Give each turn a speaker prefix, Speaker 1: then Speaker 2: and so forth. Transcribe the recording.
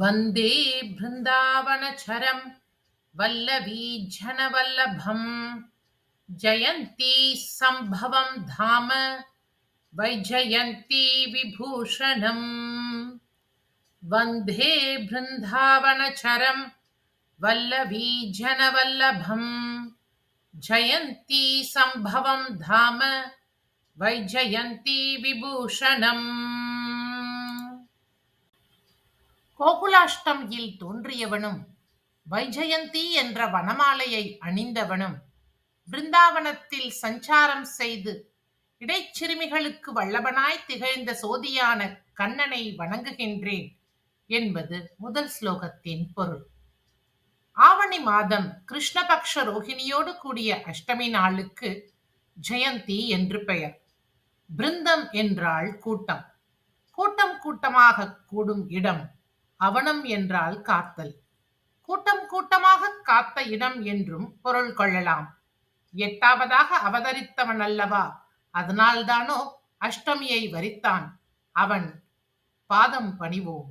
Speaker 1: वन्दे बृन्दावनचरं वल्लवीजनवल्लभम् जयन्ती सम्भवं धाम वैजयन्ती विभूषणम्। वन्दे बृन्दावनचरं वल्लवीजनवल्लभम् जयन्ती सम्भवं धाम वैजयन्ती विभूषणम् கோகுலாஷ்டமியில் தோன்றியவனும் வைஜெயந்தி என்ற வனமாலையை அணிந்தவனும் பிருந்தாவனத்தில் சஞ்சாரம் செய்து இடைச்சிறுமிகளுக்கு வல்லவனாய் திகழ்ந்த சோதியான கண்ணனை வணங்குகின்றேன் என்பது முதல் ஸ்லோகத்தின் பொருள். ஆவணி மாதம் கிருஷ்ணபக்ஷ ரோகிணியோடு கூடிய அஷ்டமி நாளுக்கு ஜெயந்தி என்று பெயர். பிருந்தம் என்றால் கூட்டம். கூட்டம் கூட்டமாக கூடும் இடம் அவனம் என்றால் காத்தல். கூட்டம் கூட்டமாக காத்த இடம் என்றும் பொருள் கொள்ளலாம். எட்டாவதாக அவதரித்தவன் அல்லவா? அதனால்தானோ அஷ்டமியை வரித்தான். அவன் பாதம் பணிவோம்.